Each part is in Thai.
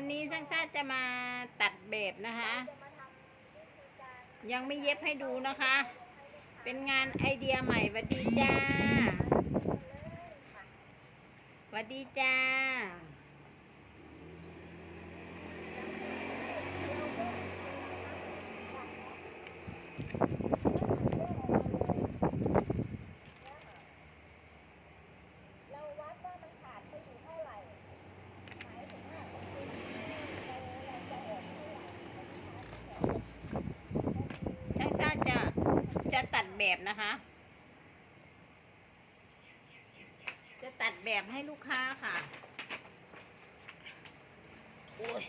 วันนี้ช่างชาติจะมาตัดแบบนะคะ ยังไม่เย็บให้ดูนะคะ เป็นงานไอเดียใหม่วัดดีจ้าวัดดีจ้าเราวัดว่ามันขาดไปอยู่เท่าไหร่หมายถึงว่าเราจะออกเท่าไหร่ ช่างชาติจะจะตัดแบบ นะคะ จะตัดแบบให้ลูกค้าค่ะโอ้ย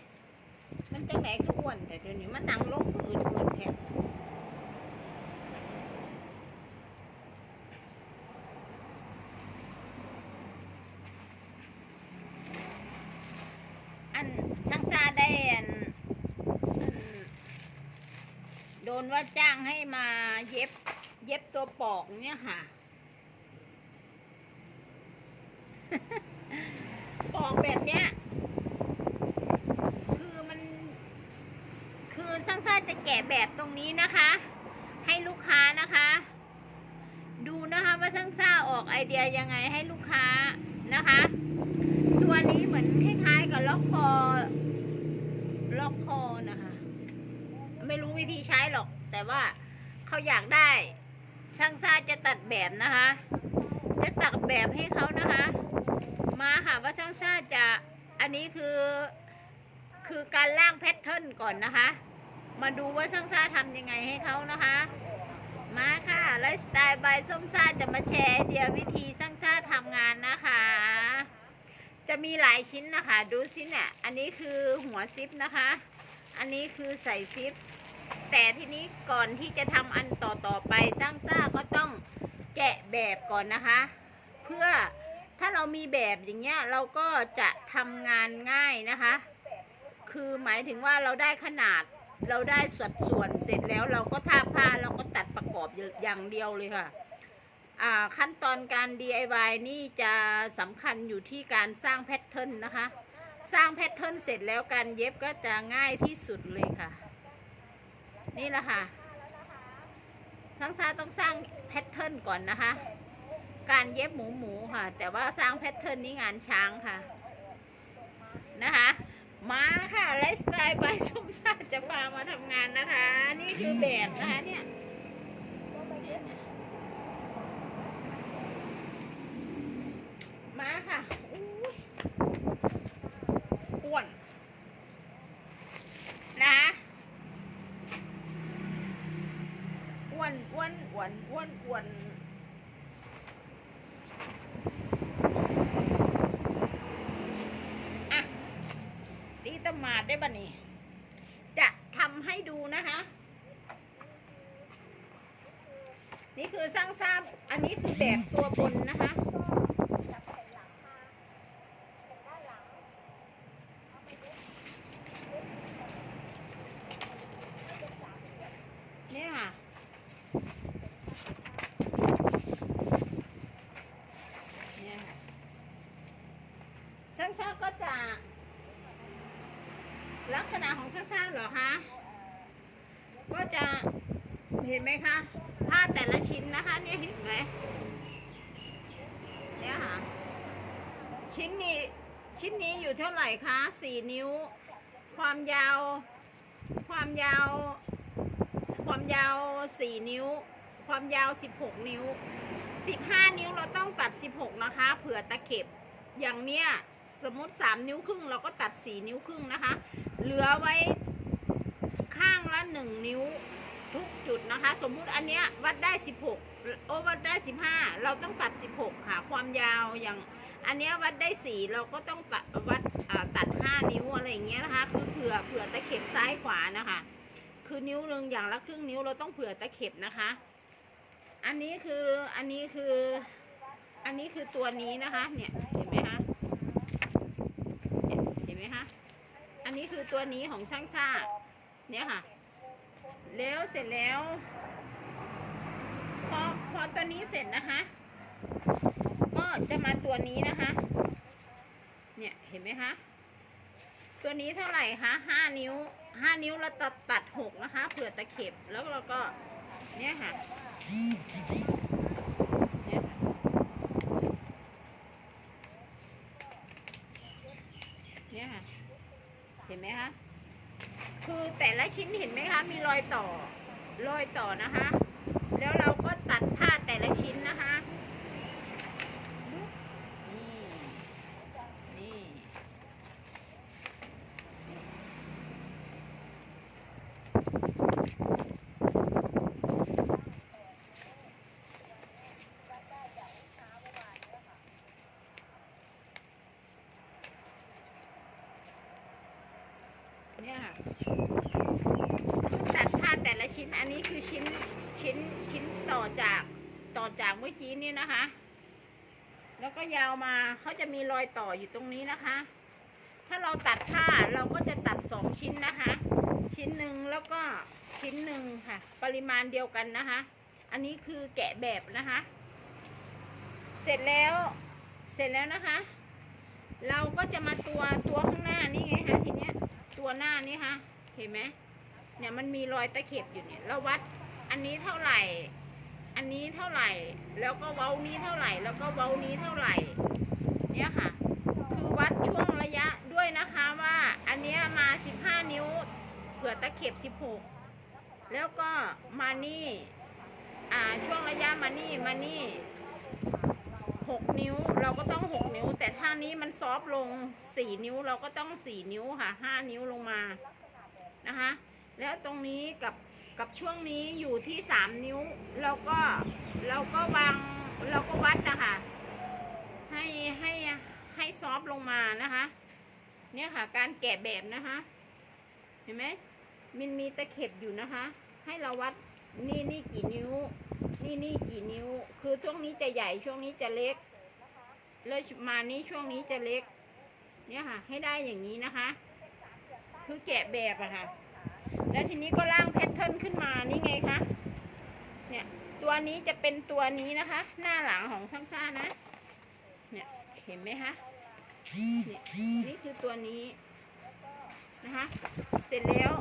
มันจังไหนก็อ้วนแต่เดี๋ยวนี้มันนั่งลงอืดอืดแทบอันช่างชาได้อันโดนว่าจ้างให้มาเย็บ เย็บตัวปอกเนี่ยค่ะ ปอกแบบเนี้ย คือมัน คือสร้างจะแกะแบบตรงนี้นะคะ ให้ลูกค้านะคะ ดูนะคะว่าสร้างซ่าออกไอเดียยังไงให้ลูกค้านะคะ ตัวนี้เหมือนคล้ายๆกับล็อกคอ ล็อกคอนะคะ ไม่รู้วิธีใช้หรอก แต่ว่าเขาอยากได้ ช่างซาจะตัดแบบนะคะ จะตัดแบบให้เขานะคะ มาค่ะว่าช่างซาจะอันนี้คือคือการร่างแพทเทิร์นก่อนนะคะ มาดูว่าช่างซาทำยังไงให้เขานะคะ มาค่ะไลฟ์สไตล์บายส้มซาจะมาแชร์ไอเดียวิธีช่างซาทำงานนะคะ จะมีหลายชิ้นนะคะ ดูสิเนี่ยอันนี้คือหัวซิปนะคะ อันนี้คือใส่ซิป แต่ทีนี้ก่อนที่จะทำอันต่อต่อๆไปสร้างซ่าก็ต้องแกะแบบก่อนนะคะ เพื่อถ้าเรามีแบบอย่างเงี้ยเราก็จะทำงานง่ายนะคะ คือหมายถึงว่าเราได้ขนาดเราได้สัดส่วนเสร็จแล้วเราก็ทาผ้าเราก็ตัดประกอบอย่างเดียวเลยค่ะขั้นตอนการ DIY นี่จะสำคัญอยู่ที่การสร้างแพทเทิร์นนะคะ สร้างแพทเทิร์นเสร็จแล้วการเย็บก็จะง่ายที่สุดเลยค่ะ นี่แหละค่ะช่างซาต้องสร้างแพทเทิร์นก่อนนะคะ การเย็บหมูหมูค่ะ แต่ว่าสร้างแพทเทิร์นนี้งานช้างค่ะ นะคะมาค่ะไลฟ์สไตล์บายส้มซาจะพามาทำงานนะคะ นี่คือแบบนะคะเนี่ย มาค่ะอุ้ยอ้วน นะอ้วนอ้วนอ้วนอ้วนอ้วนอะตีตะหมาด ได้บะนี่ จะทำให้ดูนะคะ นี่คือสร้างซาบอันนี้คือแบบตัวบนนะคะ จับแผ่นหลังมาแผ่นด้านหลังเอาไปเย็บเย็บเป็นสามเหลี่ยม เนี่ยค่ะ เนี่ยค่ะช่างซ่าก็จะ ลักษณะของช่างซ่าเหรอคะ ก็จะเห็ นไหมคะผ้าแต่ละชิ้นนะคะเนี่ยเห็นไหมเนี่ยค่ะชิ้นนี้ชิ้นนี้อยู่เท่าไหร่คะสี่นิ้ว ความยาว ความยาว ความยาวสี่นิ้ว ความยาวสิบหกนิ้วสิบห้านิ้วเราต้องตัดสิบหกนะคะ เผื่อตะเข็บอย่างเนี้ยสมมติสามนิ้วครึ่งเราก็ตัดสี่นิ้วครึ่งนะคะ เหลือไว้ข้างละหนึ่งนิ้ว ทุกจุดนะคะ สมมุติอันเนี้ยวัดได้สิบหกโอ้วัดได้สิบห้าเราต้องตัดสิบหกค่ะ ความยาวอย่างอันเนี้ยวัดได้สี่เราก็ต้องตัดวัดตัดห้านิ้วอะไรอย่างเงี้ยนะคะคือเผื่อเผื่อตะเข็บซ้ายขวานะคะ คือนิ้วหนึ่งอย่างละครึ่งนิ้วเราต้องเผื่อตะเข็บนะคะ อันนี้คืออันนี้คืออันนี้คือตัวนี้นะคะเนี่ยเห็นไหมคะเนี่ยเห็นไหมคะอันนี้คือตัวนี้ของช่างซ่าเนี่ยค่ะ แล้วเสร็จแล้ว พอพอตัวนี้เสร็จนะคะ ก็จะมาตัวนี้นะคะ เนี่ยเห็นไหมคะ ตัวนี้เท่าไหร่คะห้านิ้วห้านิ้วเราตัดตัดหกนะคะ เผื่อตะเข็บแล้วเราก็เนี่ยค่ะเนี่ยค่ะเนี่ยค่ะ เห็นไหมคะ คือแต่ละ ชิ้นเห็นไหมคะ มีรอยต่อ รอยต่อนะคะ แล้วเราก็ตัดผ้าแต่ละชิ้นนะคะ นี่ นี่ เนี่ยค่ะตัดผ้าแต่ละชิ้น อันนี้คือชิ้นชิ้นชิ้นต่อจากต่อจากเมื่อกี้นี่นะคะ แล้วก็ยาวมาเขาจะมีรอยต่ออยู่ตรงนี้นะคะ ถ้าเราตัดผ้าเราก็จะตัดสองชิ้นนะคะ ชิ้นหนึ่งแล้วก็ชิ้นหนึ่งค่ะ ปริมาณเดียวกันนะคะ อันนี้คือแกะแบบนะคะ เสร็จแล้วเสร็จแล้วนะคะ เราก็จะมาตัวตัวข้างหน้านี่ไงคะทีเนี้ยตัวหน้านี่ค่ะเห็นไหมเนี่ยมันมีรอยตะเข็บอยู่เนี่ยเราวัดอันนี้เท่าไหร่ อันนี้เท่าไหร่ แล้วก็เว้านี้เท่าไหร่ แล้วก็เว้านี้เท่าไหร่ เนี่ยค่ะ คือวัดช่วงระยะด้วยนะคะว่าอันเนี้ยมา 15 นิ้ว เผื่อตะเข็บ 16 แล้วก็มานี่ อ่าช่วงระยะมานี่มานี่6นิ้วเราก็ต้อง 6 นิ้ว แต่ถ้านี้มันซอฟต์ลง 4 นิ้วเราก็ต้อง 4 นิ้วค่ะ 5 นิ้วลงมานะคะ แล้วตรงนี้กับ กับช่วงนี้อยู่ที่3นิ้วเราก็เราก็วางเราก็วัดนะคะให้ให้ให้ซอฟต์ลงมานะคะ เนี่ยค่ะ การแกะแบบนะคะ เห็นไหมมันมีตะเข็บอยู่นะคะ ให้เราวัดนี่นี่กี่นิ้ว นี่นี่กี่นิ้ว คือช่วงนี้จะใหญ่ช่วงนี้จะเล็กเลยมานี้ช่วงนี้จะเล็ก เนี่ยค่ะ ให้ได้อย่างนี้นะคะ คือแกะแบบอะค่ะ แล้วทีนี้ก็ร่างแพทเทิร์นขึ้นมานี่ไงคะ เนี่ยตัวนี้จะเป็นตัวนี้นะคะ หน้าหลังของซัมซ่านะ เนี่ยเห็นไหมคะเนี่ยนี่คือตัวนี้นะคะ เสร็จแล้ว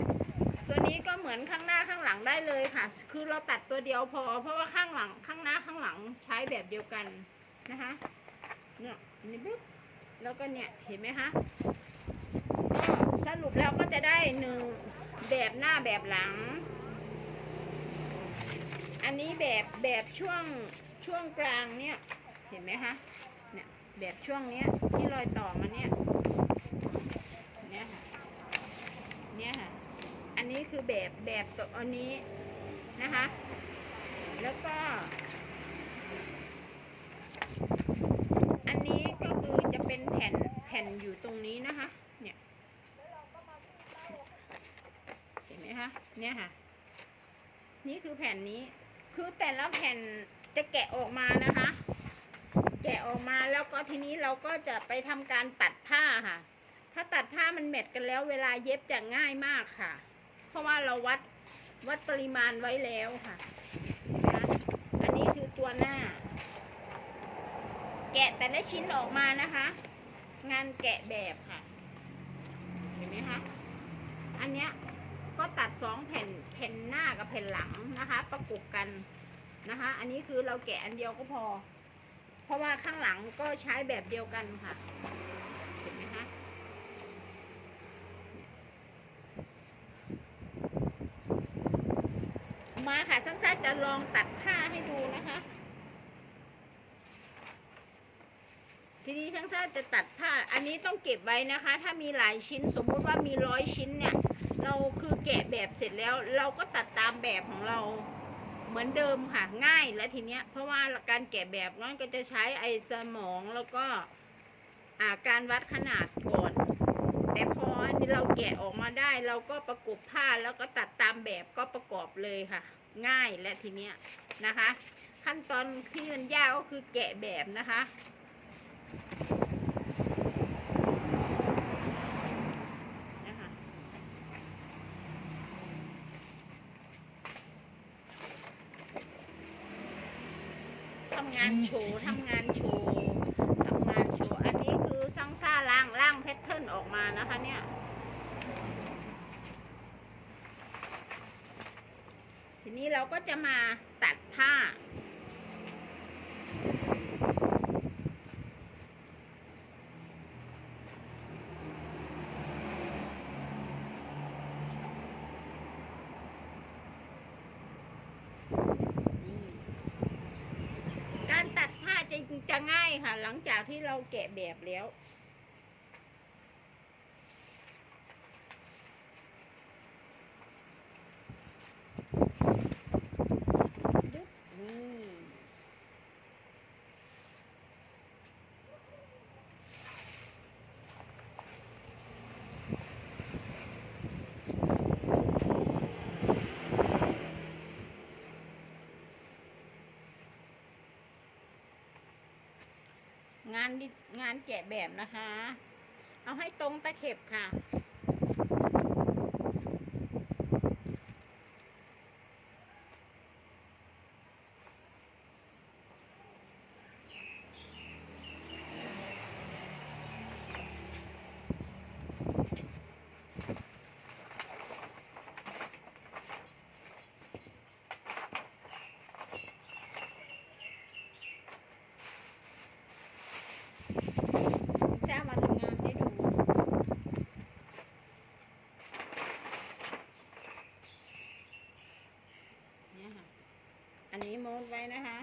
ตัวนี้ก็เหมือนข้างหน้าข้างหลังได้เลยค่ะ คือเราตัดตัวเดียวพอ เพราะว่าข้างหลังข้างหน้าข้างหลังใช้แบบเดียวกันนะคะเนี่ยนี่ปุ๊บแล้วก็เนี่ยเห็นไหมคะก็สรุปแล้วก็จะได้หนึ่ง แบบหน้าแบบหลัง อันนี้แบบแบบช่วงช่วงกลางเนี่ย เห็นไหมคะเนี่ยแบบช่วงเนี้ยที่รอยต่อมาเนี่ยเนี่ยค่ะเนี่ยค่ะ อันนี้คือแบบแบบตัวอันนี้นะคะ แล้วก็ อันนี้ก็คือจะเป็นแผ่นแผ่นอยู่ตรงนี้นะคะ เนี่ย เห็ นไหมคะเนี่ยค่ะ นี่คือแผ่นนี้ คือแต่ละแผ่นจะแกะออกมานะคะ แกะออกมาแล้วก็ทีนี้เราก็จะไปทำการตัดผ้าค่ะ ถ้าตัดผ้ามันแมทกันแล้ว เวลาเย็บจะง่ายมากค่ะ เพราะว่าเราวัดวัดปริมาณไว้แล้วค่ะนะอันนี้คือตัวหน้า แกะแต่ละชิ้นออกมานะคะ งานแกะแบบค่ะ เห็นไหมคะ อันเนี้ย ก็ตัดสองแผ่นแผ่นหน้ากับแผ่นหลังนะคะ ประกบกันนะคะ อันนี้คือเราแกะอันเดียวก็พอ เพราะว่าข้างหลังก็ใช้แบบเดียวกันค่ะเห็นไหมคะมาค่ะสั้นๆจะลองตัดผ้าให้ดูนะคะ ทีนี้ช่างซ่าจะตัดผ้า อันนี้ต้องเก็บไว้นะคะ ถ้ามีหลายชิ้นสมมุติว่ามีร้อยชิ้นเนี่ย แกะแบบเสร็จแล้ว เราก็ตัดตามแบบของเราเหมือนเดิมค่ะง่ายและทีเนี้ย เพราะว่าการแกะแบบนั้นก็จะใช้ไอ้สมองแล้วก็อาการวัดขนาดก่อน แต่พอเราแกะออกมาได้ เราก็ประกบผ้าแล้วก็ตัดตามแบบก็ประกอบเลยค่ะ ง่ายและทีเนี้ยนะคะ ขั้นตอนที่มันยากก็คือแกะแบบนะคะ งานโชว์ทำงานโชว์ทำงานโชว์ อันนี้คือสร้างซ่าล่างล่างแพทเทิร์นออกมานะคะเนี่ยทีนี้เราก็จะมาตัดผ้า จะจะง่ายค่ะ หลังจากที่เราแกะแบบแล้ว ดึ๊บนี่ งานงานแกะแบบนะคะ เอาให้ตรงตะเข็บค่ะมาทำงานให้ดู เนี่ยค่ะ อันนี้โมดไว้นะคะ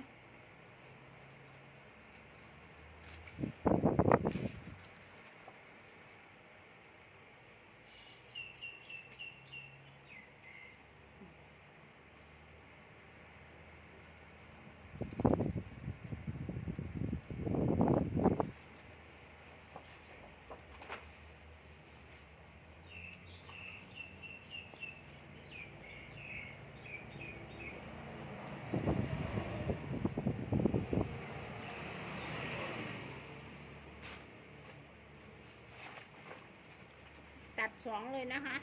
สองเลยนะคะ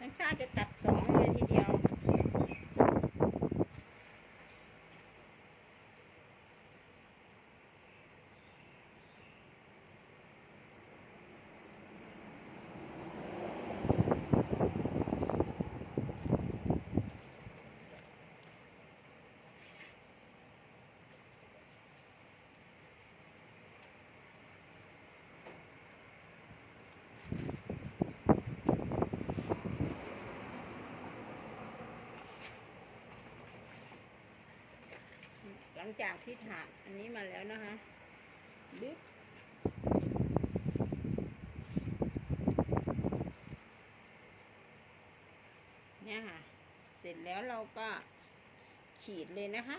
นักชาจะตัดสองเลยทีเดียว หลัง จากที่ถาดอันนี้มาแล้วนะคะบิ๊บเนี่ยค่ะ เสร็จแล้วเราก็ขีดเลยนะคะ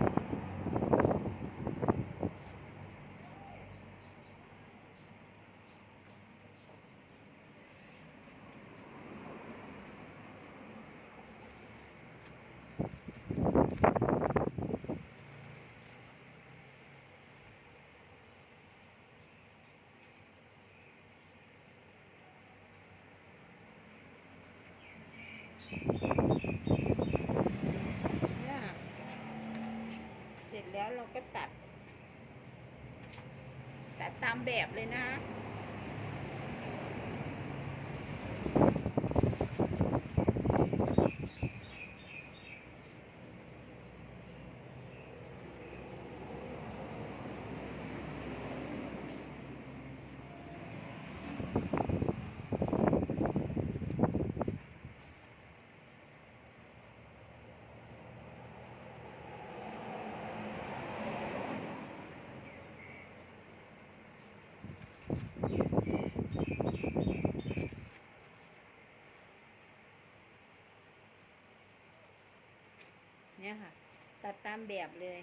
ตัดตามแบบเลยนะ เนี่ยค่ะ ตัดตามแบบเลย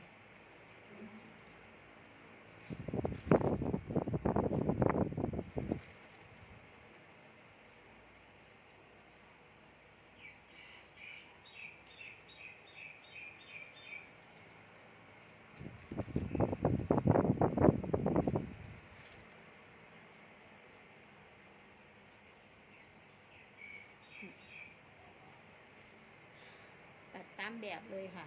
ามแบบเลยค่ะ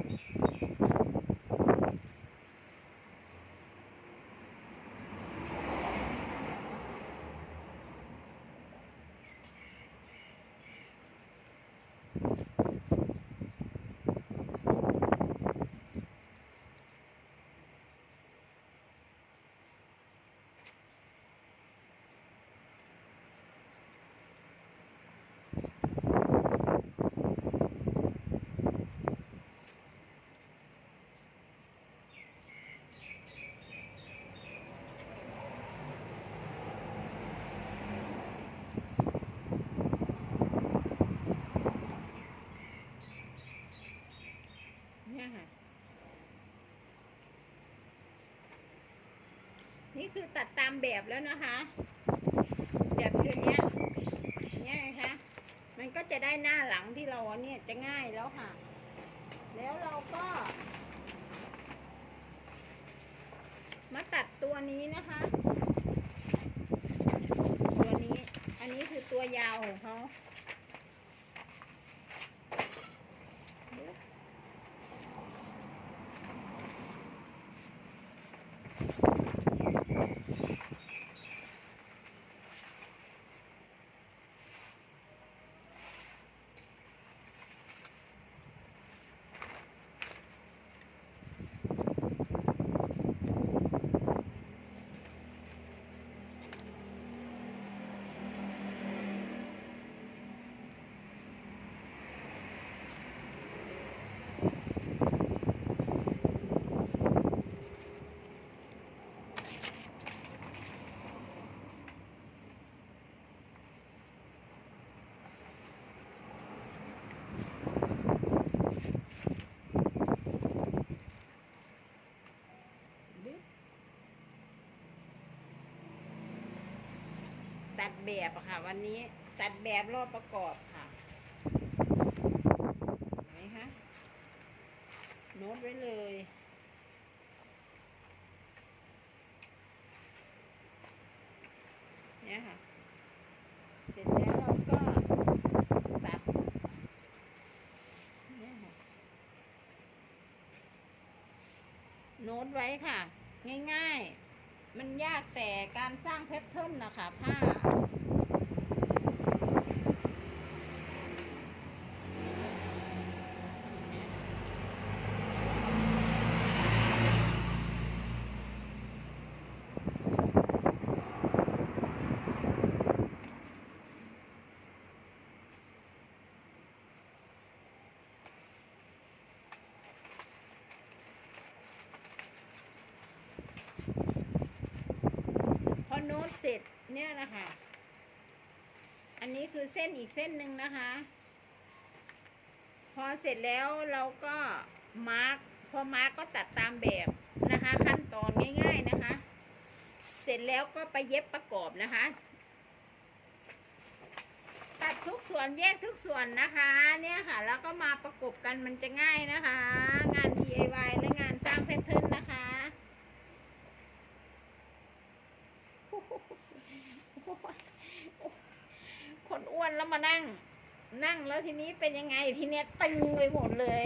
คือตัดตามแบบแล้วนะคะ แบบคือเนี้ยเนี่ยไงคะมันก็จะได้หน้าหลังที่เราเนี่ยจะง่ายแล้วค่ะ แล้วเราก็ มาตัดตัวนี้นะคะ ตัวนี้ อันนี้คือตัวยาวของเขา ตัดแบบอะค่ะ วันนี้ตัดแบบรอบประกอบค่ะเห็นไหมคะโน้ตไว้เลย เนี่ยค่ะ เสร็จแล้วเราก็ตัด เนี่ยค่ะ โน้ตไว้ค่ะ ง่ายๆ มันยากแต่การสร้างแพทเทิร์นนะคะผ้า โน้ตเสร็จเนี่ยนะคะ อันนี้คือเส้นอีกเส้นหนึ่งนะคะ พอเสร็จแล้วเราก็มาร์กพอมาร์กก็ตัดตามแบบนะคะ ขั้นตอนง่าย ๆนะคะ เสร็จแล้วก็ไปเย็บประกอบนะคะ ตัดทุกส่วนแยกทุกส่วนนะคะ เนี่ยค่ะ แล้วก็มาประกบกันมันจะง่ายนะคะ งาน DIY และงานสร้างแพทเทิร์นนะคะ คนอ้วน แล้วมานั่ง นั่งแล้วทีนี้เป็นยังไงทีเนี้ยตึงไปหมดเลย